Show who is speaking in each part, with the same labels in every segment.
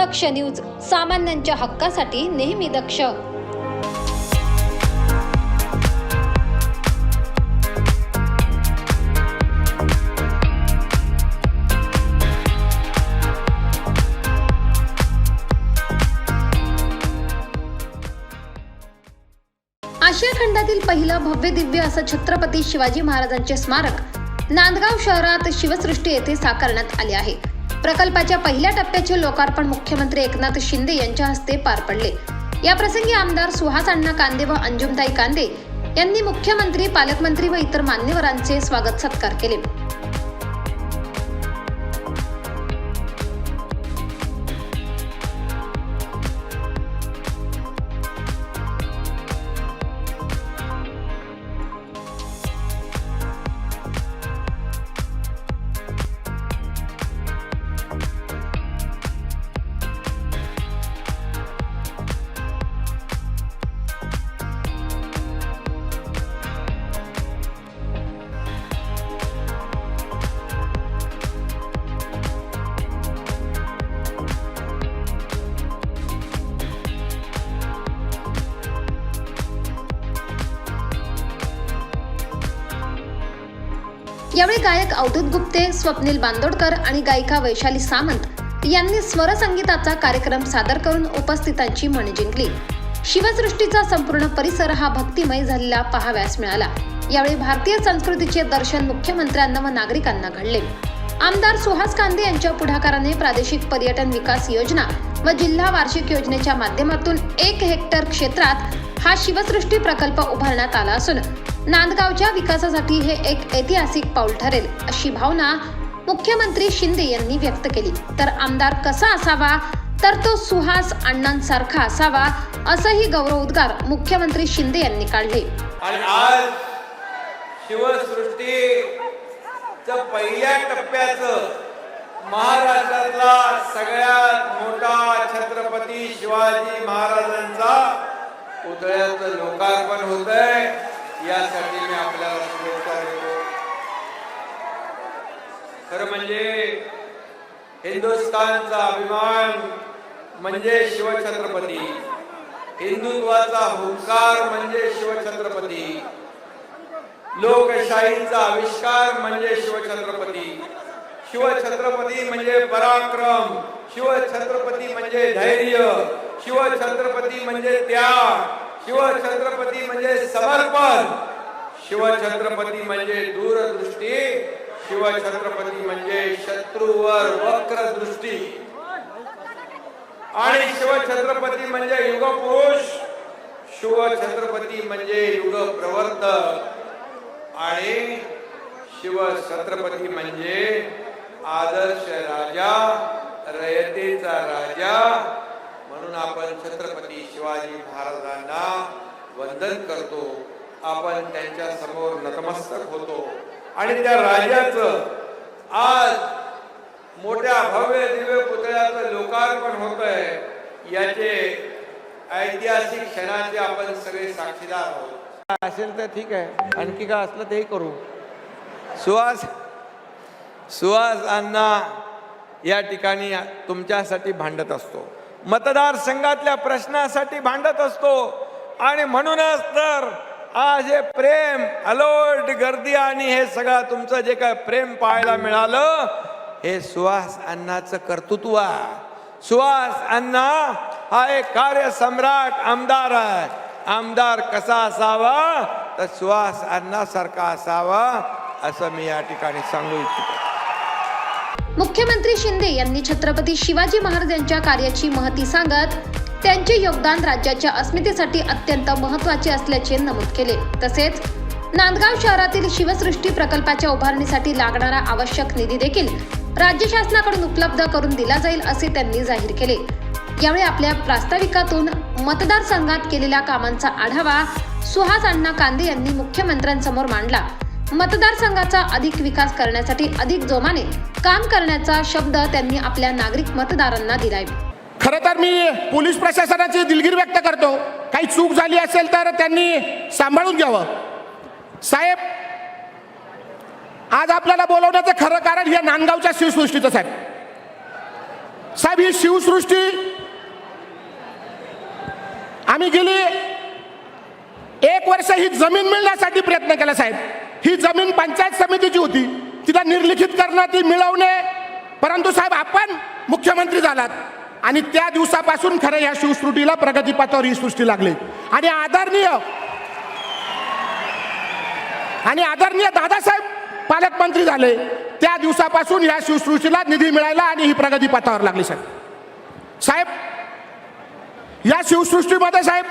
Speaker 1: दक्ष news सामान्यांच्या हक्कासाठी नेहमी दक्ष. आशिया खंडातील पहिलं भव्य दिव्य असं छत्रपती शिवाजी महाराजांचे स्मारक नांदगाव शहरात शिवसृष्टी येथे साकारण्यात आले आहे. प्रकल्पाच्या पहिल्या टप्प्याचे लोकार्पण मुख्यमंत्री एकनाथ शिंदे यांच्या हस्ते पार पडले. या प्रसंगी आमदार सुहास अण्णा कांदे व अंजुमताई कांदे यांनी मुख्यमंत्री पालकमंत्री व इतर मान्यवरांचे स्वागत सत्कार केले. यावेळी गायक अवधूत गुप्ते स्वप्नील बांदोडकर आणि गायिका वैशाली सामंत यांनी स्वरसंगीताचा कार्यक्रम सादर करून उपस्थितांची मन जिंकली. शिवसृष्टीचा संपूर्ण परिसर हा भक्तिमय झालेला पाहाव्यास मिळाला. यावेळी भारतीय संस्कृतीचे दर्शन मुख्यमंत्र्यांना व नागरिकांना घडले. आमदार सुहास कांदे यांच्या पुढाकाराने प्रादेशिक पर्यटन विकास योजना व जिल्हा वार्षिक योजनेच्या माध्यमातून एक हेक्टर क्षेत्रात हा शिवसृष्टी प्रकल्प उभारण्यात आला असून नांदगावच्या विकासासाठी हे एक ऐतिहासिक पाऊल ठरेल अशी भावना मुख्यमंत्री शिंदे यांनी व्यक्त केली. तर आमदार कसा असावा? तर तो सुहास अण्णांसारखा असावा असंही गौरव उद्गार मुख्यमंत्री शिंदे यांनी काढले.
Speaker 2: आणि आज शिवसृष्टीचं पहिल्या टप्प्याचं महाराष्ट्रातला सगळ्यात मोठा छत्रपती शिवाजी महाराजांचा पुतळ्याचं लोकार्पण होत आहे यासाठी मी आपल्याला शुभेच्छा देतो खरं म्हणजे हिंदुस्थानचा अभिमान म्हणजे शिवछत्रपती. हिंदुत्वाचा हुंकार म्हणजे शिवछत्रपती. लोकशाहीचा आविष्कार म्हणजे शिवछत्रपती. शिवछत्रपती म्हणजे पराक्रम. शिवछत्रपती म्हणजे धैर्य. शिवछत्रपती म्हणजे त्याग. शिवछत्रपती म्हणजे समर्पण. शिवछत्रपती म्हणजे दूरदृष्टी. शिवछत्रपती म्हणजे शत्रूवर वक्र दृष्टी आणि शिवछत्रपती म्हणजे युगपुरुष. शिवछत्रपती म्हणजे युग प्रवर्तक आणि शिवछत्रपती म्हणजे आदर्श राजा रयतेचा राजा म्हणून आपण छत्रपती शिवाजी महाराजांना वंदन करतो. आपण त्यांच्यासमोर नतमस्तक होतो. आणि त्या राजाचं आज मोठ्या भव्य दिव्य पुतळ्याचं लोकार्पण होत आहे याचे ऐतिहासिक क्षणाचे आपण सगळे साक्षीदार आहोत. असेल तर ठीक आहे. आणखी काय असलं तेही करू. सुहास सुहास अण्णा या ठिकाणी तुमच्यासाठी भांडत असतो. मतदारसंघातल्या प्रश्नासाठी भांडत असतो. आणि म्हणूनच तर आज हे प्रेम अलोट गर्दी आणि हे सगळं तुमचं जे काय प्रेम पाहायला मिळालं हे सुहास अण्णाचं कर्तृत्व सुहास अण्णा हा एक कार्यसम्राट आमदार आहे. आमदार कसा असावा? तर सुहास अण्णासारखा असावा असं मी या ठिकाणी सांगू इच्छितो.
Speaker 1: मुख्यमंत्री शिंदे यांनी छत्रपती शिवाजी महाराज यांच्या कार्याची महती सांगत त्यांचे योगदान राज्याच्या अस्मितेसाठी अत्यंत महत्त्वाचे असल्याचे नमूद केले. तसेच नांदगाव शहरातील शिवसृष्टी प्रकल्पाच्या उभारणीसाठी लागणारा आवश्यक निधी देखील राज्य शासनाकडून उपलब्ध करून दिला जाईल असे त्यांनी जाहीर केले. यावेळी आपल्या प्रास्ताविकातून मतदारसंघात केलेल्या कामांचा आढावा सुहास अण्णा कांदे यांनी मुख्यमंत्र्यांसमोर मांडला. मतदारसंघाचा अधिक विकास करण्यासाठी अधिक जोमाने काम करण्याचा शब्द त्यांनी आपल्या नागरिक मतदारांना दिलाय.
Speaker 3: खरं तर मी पोलीस प्रशासनाची दिलगिरी व्यक्त करतो. काही चूक झाली असेल तर त्यांनी सांभाळून घ्यावं. साहेब आज आपल्याला बोलवण्याचं खरं कारण या नांदगावच्या शिवसृष्टीचं साहेब. साहेब ही शिवसृष्टी आम्ही गेली एक वर्ष ही जमीन मिळण्यासाठी प्रयत्न केला साहेब. ही जमीन पंचायत समितीची होती. तिला निर्लिखित करणं ती मिळवणे. परंतु साहेब आपण मुख्यमंत्री झालात. आणि त्या दिवसापासून खरं या शिवसृष्टीला प्रगतीपथावर ही सृष्टी लागली. आणि आदरणीय आणि आदरणीय दादासाहेब पालकमंत्री झाले. त्या दिवसापासून या शिवसृष्टीला निधी मिळायला आणि ही प्रगतीपथावर लागली साहेब. साहेब या शिवसृष्टीमध्ये साहेब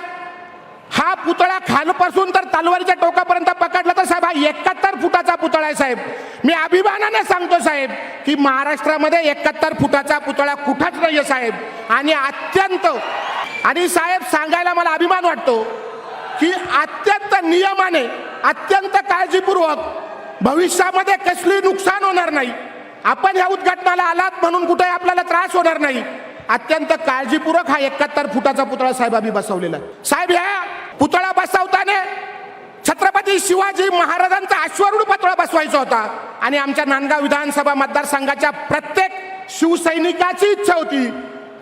Speaker 3: हा पुतळा खालपासून तर तलवारीच्या टोकापर्यंत पकडला तर साहेब हा एकाहत्तर फुटाचा पुतळा आहे साहेब. मी अभिमानाने सांगतो साहेब की महाराष्ट्रामध्ये एकाहत्तर फुटाचा पुतळा कुठंच नाहीये साहेब. आणि अत्यंत आणि साहेब सांगायला मला अभिमान वाटतो की अत्यंत नियमाने अत्यंत काळजीपूर्वक भविष्यामध्ये कसली नुकसान होणार नाही. आपण या उद्घाटनाला आलात म्हणून कुठे आपल्याला त्रास होणार नाही. अत्यंत काळजीपूर्वक हा एकाहत्तर फुटाचा पुतळा साहेब आम्ही बसवलेला साहेब या छत्रपती शिवाजी महाराजांचा अश्वरूढ पुतळा बसवायचा होता. आणि आमच्या नांदगाव विधानसभा मतदारसंघाच्या प्रत्येक शिवसैनिकाची इच्छा होती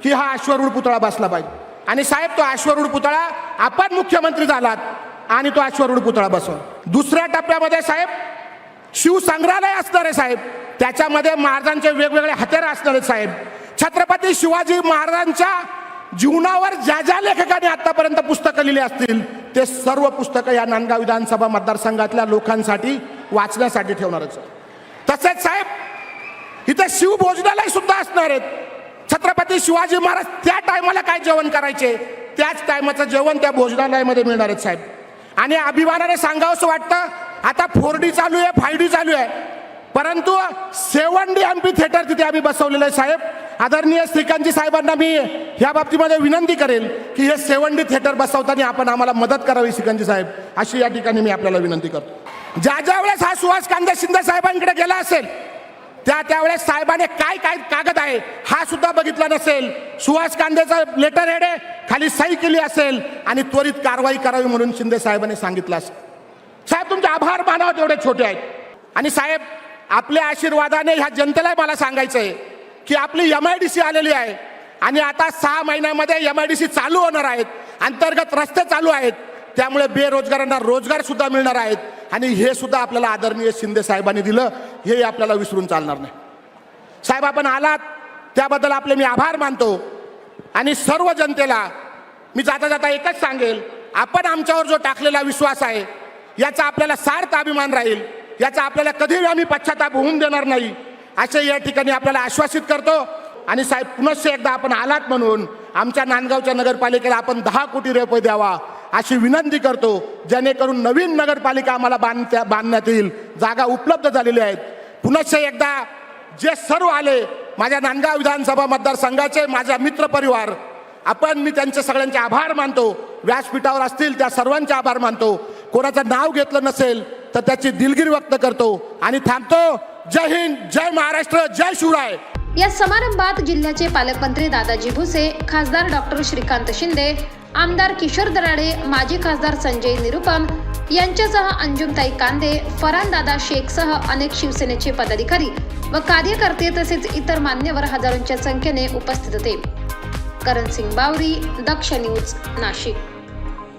Speaker 3: की हा अश्वरूढ पुतळा बसला पाहिजे. आणि साहेब तो अश्वरूढ पुतळा आपण मुख्यमंत्री झालात आणि तो अश्वरूढ पुतळा बसवा. दुसऱ्या टप्प्यामध्ये साहेब शिवसंग्रहालय असणार आहे साहेब. त्याच्यामध्ये महाराजांचे वेगवेगळे हत्यार असणार आहेत साहेब. छत्रपती शिवाजी महाराजांच्या जीवनावर ज्या ज्या लेखकांनी आतापर्यंत पुस्तकं लिहिली असतील ते सर्व पुस्तकं या नांदगाव विधानसभा मतदारसंघातल्या लोकांसाठी वाचण्यासाठी ठेवणारच. तसेच साहेब इथे शिवभोजनालय सुद्धा असणार आहेत. छत्रपती शिवाजी महाराज त्या टायमाला काय जेवण करायचे? त्याच टायमाचं जेवण त्या भोजनालयामध्ये मिळणार आहेत साहेब. आणि अभिमानाने सांगावंसं वाटतं आता फोर डी चालू आहे फाय डी चालू आहे. परंतु seven D M P theatre तिथे आम्ही बसवलेलं आहे साहेब. आदरणीय श्रीकांतजी साहेबांना मी या बाबतीमध्ये विनंती करेल की हे सेवन डी थिएटर बसवताना आपण आम्हाला मदत करावी श्रीकांतजी साहेब. अशी या ठिकाणी मी आपल्याला विनंती करतो. ज्या ज्या वेळेस हा सुहास कांदे शिंदे साहेबांकडे गेला असेल त्या त्यावेळेस साहेबाने काय काय कागद आहे हा सुद्धा बघितला नसेल. सुहास कांदेचा लेटर हेड खाली सही केली असेल आणि त्वरित कारवाई करावी म्हणून शिंदे साहेबांनी सांगितलं असेल. साहेब तुमचे आभार मानावं तेवढे छोटे आहेत. आणि साहेब आपल्या आशीर्वादाने ह्या जनतेला मला सांगायचं आहे की आपली एम आय डी सी आलेली आहे. आणि आता सहा महिन्यामध्ये एम आय डी सी चालू होणार आहेत. अंतर्गत रस्ते चालू आहेत. त्यामुळे बेरोजगारांना रोजगार सुद्धा मिळणार आहेत. आणि हे सुद्धा आपल्याला आदरणीय शिंदे साहेबांनी दिलं. हे आपल्याला विसरून चालणार नाही. साहेब आपण आलात. त्याबद्दल आपले मी आभार मानतो. आणि सर्व जनतेला मी जाता जाता एकच सांगेल. आपण आमच्यावर जो टाकलेला विश्वास आहे याचा आपल्याला सार्थ अभिमान राहील. याचा आपल्याला कधीही आम्ही पश्चाताप होऊन देणार नाही. असे या ठिकाणी आपल्याला आश्वासित करतो. आणि साहेब पुनश्च एकदा आपण आलात म्हणून आमच्या नांदगावच्या नगरपालिकेला आपण दहा कोटी रुपये द्यावा अशी विनंती करतो जेणेकरून नवीन नगरपालिका आम्हाला बांधत्या बांधण्यात येईल. जागा उपलब्ध झालेल्या आहेत. पुनश्च एकदा जे सर्व आले माझ्या नांदगाव विधानसभा मतदारसंघाचे माझा मित्रपरिवार आपण मी त्यांचे सगळ्यांचे आभार मानतो. व्यासपीठावर असतील त्या सर्वांचे आभार मानतो. कोणाचं नाव घेतलं नसेल तर त्याची दिलगिरी व्यक्त करतो. आणि थांबतो. जय हिंद जय महाराष्ट्र जय शिवराय.
Speaker 1: या समारंभात जिल्ह्याचे पालकमंत्री दादाजी भुसे खासदार डॉक्टर श्रीकांत शिंदे आमदार किशोर दराडे माजी खासदार संजय निरुपम यांच्यासह अंजुमताई कांदे फरान दादा शेखसह अनेक शिवसेनेचे पदाधिकारी व कार्यकर्ते तसेच इतर मान्यवर हजारोंच्या संख्येने उपस्थित होते. करण सिंग बावरी दक्ष न्यूज नाशिक.